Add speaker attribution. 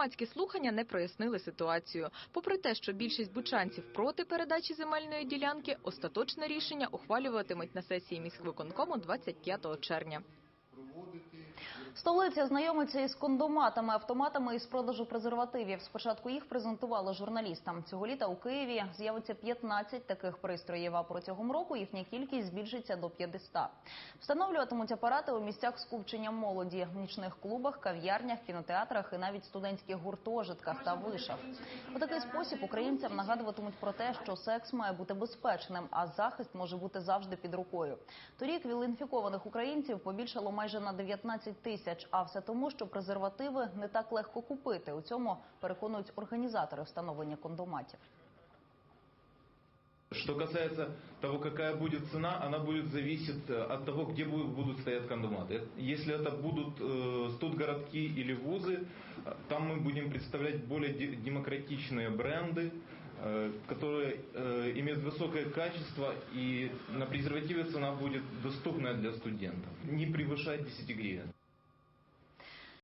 Speaker 1: Громадські слухання не прояснили ситуацію. Попри те, що більшість бучанців проти передачі земельної ділянки, остаточне рішення ухвалюватимуть на сесії міськвиконкому 25 червня.
Speaker 2: Столиця знайомиться із кондоматами, автоматами із продажу презервативів. Спочатку їх презентували журналістам. Цього літа у Києві з'явиться 15 таких пристроїв, а протягом року їхня кількість збільшиться до 500. Встановлюватимуть апарати у місцях скупчення молоді, в нічних клубах, кав'ярнях, кінотеатрах і навіть студентських гуртожитках та вишах. У такий спосіб українцям нагадуватимуть про те, що секс має бути безпечним, а захист може бути завжди під рукою. Торік віл-інфікованих українців побільшало майже на 19 тисяч, а все тому, що презервативи не так легко купити. У цьому переконують організатори встановлення кондоматів.
Speaker 3: Что касается того, какая будет цена, она будет зависеть от того, где будут, стоять кондоматы. Если это будут студгородки или вузы, там мы будем представлять более де- демократичные бренды, которые имеют высокое качество и на презервативе цена будет доступная для студентов, не превышать 10 гривен.